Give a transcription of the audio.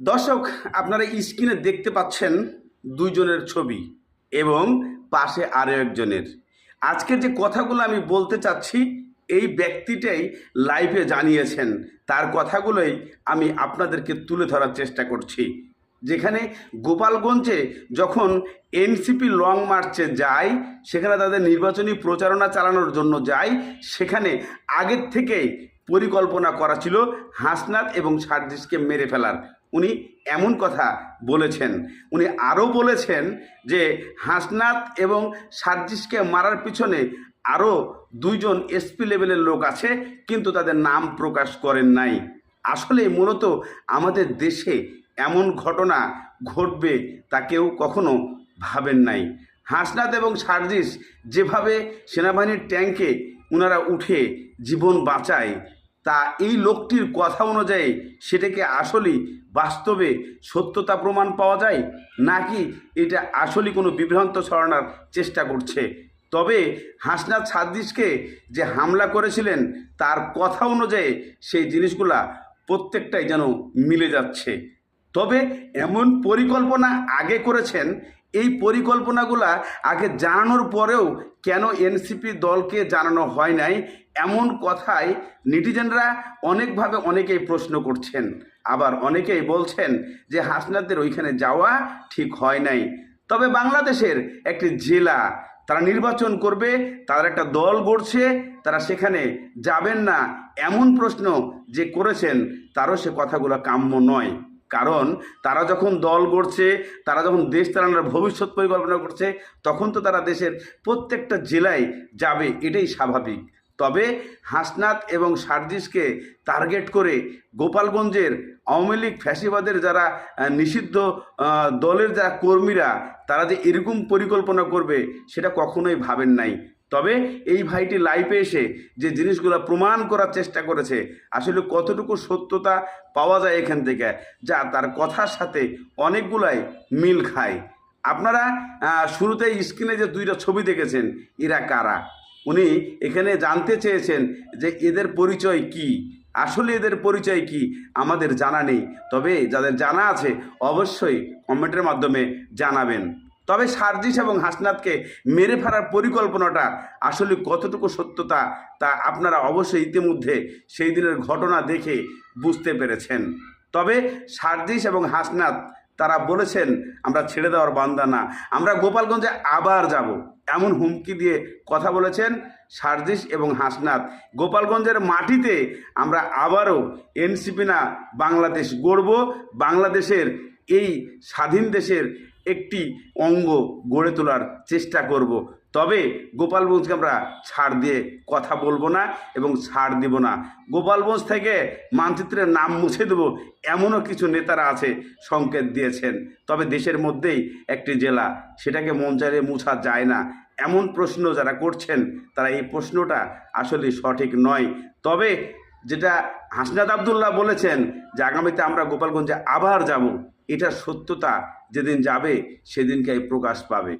দর্শক, আপনারা স্ক্রিনে দেখতে পাচ্ছেন দুইজনের ছবি এবং পাশে আরও একজনের। আজকে যে কথাগুলো আমি বলতে চাচ্ছি, এই ব্যক্তিটাই লাইভে জানিয়েছেন। তার কথাগুলোই আমি আপনাদেরকে তুলে ধরার চেষ্টা করছি। যেখানে গোপালগঞ্জে যখন এনসিপি লং মার্চে যায়, সেখানে তাদের নির্বাচনী প্রচারণা চালানোর জন্য যায়, সেখানে আগের থেকেই পরিকল্পনা করা ছিল হাসনাত এবং সার্জিসকে মেরে ফেলার। উনি এমন কথা বলেছেন। উনি আরও বলেছেন যে হাসনাত এবং সার্জিসকে মারার পিছনে আরও দুইজন এসপি লেভেলের লোক আছে, কিন্তু তাদের নাম প্রকাশ করেন নাই। আসলে মূলত আমাদের দেশে এমন ঘটনা ঘটবে তা কেউ কখনো ভাবেন নাই। হাসনাত এবং সার্জিস যেভাবে সেনাবাহিনীর ট্যাঙ্কে ওনারা উঠে জীবন বাঁচায় তা এই লোকটির কথা অনুযায়ী সেটাকে আসলেই বাস্তবে সত্যতা প্রমাণ পাওয়া যায়, নাকি এটা আসলে কোনো বিভ্রান্ত ছড়ানোর চেষ্টা করছে? তবে হাসনাত সাদ্দিসকে যে হামলা করেছিলেন, তার কথা অনুযায়ী সেই জিনিসগুলা প্রত্যেকটাই যেন মিলে যাচ্ছে। তবে এমন পরিকল্পনা আগে করেছেন এই পরিকল্পনাগুলা আগে জানানোর পরেও কেন এনসিপি দলকে জানানো হয় নাই? এমন কথায় নেটিজেনরা অনেকভাবে অনেকেই প্রশ্ন করছেন। আবার অনেকেই বলছেন যে হাসনাতদের ওইখানে যাওয়া ঠিক হয় নাই। তবে বাংলাদেশের একটি জেলা, তারা নির্বাচন করবে তারা একটা দল গড়ছে, তারা সেখানে যাবেন না, এমন প্রশ্ন যে করেছেন, তারও সে কথাগুলো কাম্য নয়। কারণ তারা যখন দল গড়ছে, তারা যখন দেশ চালানোর ভবিষ্যৎ পরিকল্পনা করছে, তখন তো তারা দেশের প্রত্যেকটা জেলায় যাবে, এটাই স্বাভাবিক। তবে হাসনাত এবং সার্জিসকে টার্গেট করে গোপালগঞ্জের আওয়ামী লীগ ফ্যাসিবাদের যারা নিষিদ্ধ দলের যারা কর্মীরা, তারা যে এরকম পরিকল্পনা করবে, সেটা কখনোই ভাবেন নাই। তবে এই ভাইটি লাইভে এসে যে জিনিসগুলো প্রমাণ করার চেষ্টা করেছে আসলে কতটুকু সত্যতা পাওয়া যায় এখান থেকে? যা তার কথার সাথে অনেকগুলাই মিল খায়। আপনারা আহ, শুরুতে স্ক্রিনে যে দুইটা ছবি দেখেছেন এরা কারা? উনি এখানে জানতে চেয়েছেন যে এদের পরিচয় কি। আসলে এদের পরিচয় কি? আমাদের জানা নেই। তবে যাদের জানা আছে অবশ্যই কমেন্টের মাধ্যমে জানাবেন। তবে সার্জিস এবং হাসনাতকে মেরে ফেলার পরিকল্পনাটা আসলে কতটুকু সত্যতা তা আপনারা অবশ্যই ইতিমধ্যে সেই দিনের ঘটনা দেখে বুঝতে পেরেছেন। তবে সার্জিস এবং হাসনাত তারা বলেছেন, আমরা ছেড়ে দেওয়ার বান্দা না। আমরা গোপালগঞ্জে আবার যাব। এমন হুমকি দিয়ে কথা বলেছেন সার্জিস এবং হাসনাত। গোপালগঞ্জের মাটিতে আমরা আবারও এনসিপি না, বাংলাদেশ গড়ব। বাংলাদেশের এই স্বাধীন দেশের একটি অঙ্গ গড়ে তোলার চেষ্টা করব। তবে গোপালগঞ্জকে আমরা ছাড় দিয়ে কথা বলব না এবং ছাড় দিব না। গোপালগঞ্জ থেকে মানচিত্রের নাম মুছে দেব এমনও কিছু নেতারা আছে সংকেত দিয়েছেন। তবে দেশের মধ্যেই একটি জেলা, সেটাকে মন চাইলে মুছা যায় না। এমন প্রশ্ন যারা করছেন, তারা এই প্রশ্নটা আসলে সঠিক নয়। তবে যেটা হাসনাদ আবদুল্লাহ বলেছেন যে, আগামীতে আমরা গোপালগঞ্জে আবার যাব এটার সত্যতা যেদিন যাবে সেদিনকে প্রকাশ পাবে।